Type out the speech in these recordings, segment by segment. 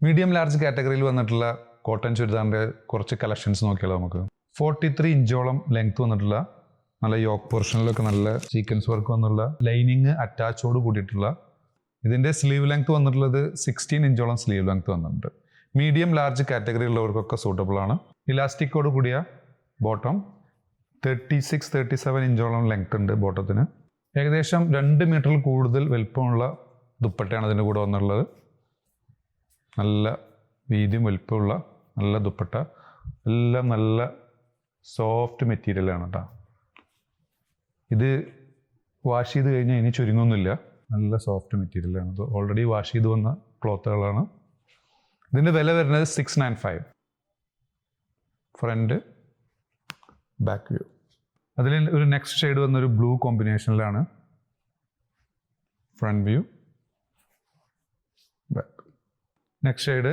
Medium large കാറ്റഗറിയിൽ വന്നിട്ടുള്ള cotton ചുരിദാറിന്റെ കുറച്ച് കളക്ഷൻസ് നോക്കിയാലോ നമുക്ക്. ഫോർട്ടി ത്രീ ഇഞ്ചോളം ലെങ്ത് വന്നിട്ടുള്ള നല്ല യോക്ക് പോർഷനിലൊക്കെ നല്ല സീക്വൻസ് വർക്ക് വന്നുള്ള ലൈനിങ് അറ്റാച്ചോട് കൂടിയിട്ടുള്ള ഇതിന്റെ സ്ലീവ് ലെങ്ത് വന്നിട്ടുള്ളത് സിക്സ്റ്റീൻ ഇഞ്ചോളം സ്ലീവ് ലെങ്ത് വന്നിട്ടുണ്ട്. മീഡിയം ലാർജ് കാറ്റഗറി ഉള്ളവർക്കൊക്കെ സൂട്ടബിൾ ആണ് ഇലാസ്റ്റിക്കോട് കൂടിയ bottom thirty six thirty seven ഇഞ്ചോളം length ഉണ്ട് ബോട്ടത്തിന് ഏകദേശം രണ്ട് മീറ്ററിൽ കൂടുതൽ വലുപ്പമുള്ള ദുപ്പട്ടയാണ് അതിന്റെ കൂടെ വന്നുള്ളത് നല്ല വീതിയും വലിപ്പമുള്ള നല്ല ദുപ്പട്ട എല്ലാം നല്ല സോഫ്റ്റ് മെറ്റീരിയലാണ് കേട്ടോ ഇത് വാഷ് ചെയ്ത് കഴിഞ്ഞാൽ ഇനി ചുരുങ്ങൊന്നുമില്ല. നല്ല സോഫ്റ്റ് മെറ്റീരിയലാണ് ഇത് ഓൾറെഡി വാഷ് ചെയ്ത് വന്ന ക്ലോത്തുകളാണ് ഇതിന്റെ വില വരുന്നത് six nine five front back view അതിൽ ഒരു നെക്സ്റ്റ് ഷെയ്ഡ് വന്നൊരു blue കോമ്പിനേഷനിലാണ് front view back next shade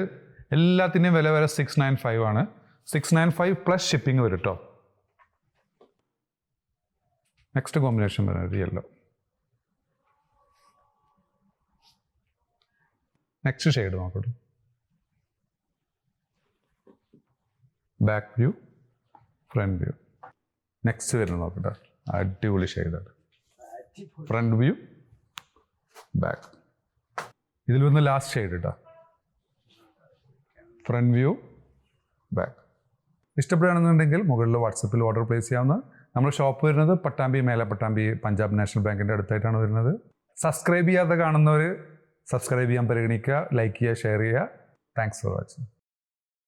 എല്ലാത്തിന്റെയും വില വരെ സിക്സ് നയൻ ഫൈവ് ആണ്. Six nine five plus shipping വരും കേട്ടോ നെക്സ്റ്റ് കോമ്പിനേഷൻ വരുന്നത് യെല്ലോ നെക്സ്റ്റ് ഷെയ്ഡ് നോക്കട്ടെ back view front view next വരുന്നത് നോക്കട്ടെ അടിപൊളി ഷെയ്ഡാണ് ഫ്രണ്ട് വ്യൂ ബാക്ക് ഇതിൽ വന്ന് ലാസ്റ്റ് ഷെയ്ഡ് കേട്ടോ ഫ്രണ്ട് വ്യൂ ബാക്ക് ഇഷ്ടപ്പെടുകയാണെന്നുണ്ടെങ്കിൽ മുകളിൽ വാട്സപ്പിൽ ഓർഡർ പ്ലേസ് ചെയ്യാവുന്ന നമ്മൾ ഷോപ്പ് വരുന്നത് പട്ടാമ്പി മേലെ പട്ടാമ്പി പഞ്ചാബ് നാഷണൽ ബാങ്കിന്റെ അടുത്തായിട്ടാണ് വരുന്നത്. സബ്സ്ക്രൈബ് ചെയ്യാതെ കാണുന്നവർ സബ്സ്ക്രൈബ് ചെയ്യാൻ പരിഗണിക്കുക ലൈക്ക് ചെയ്യുക ഷെയർ ചെയ്യുക. Thanks for watching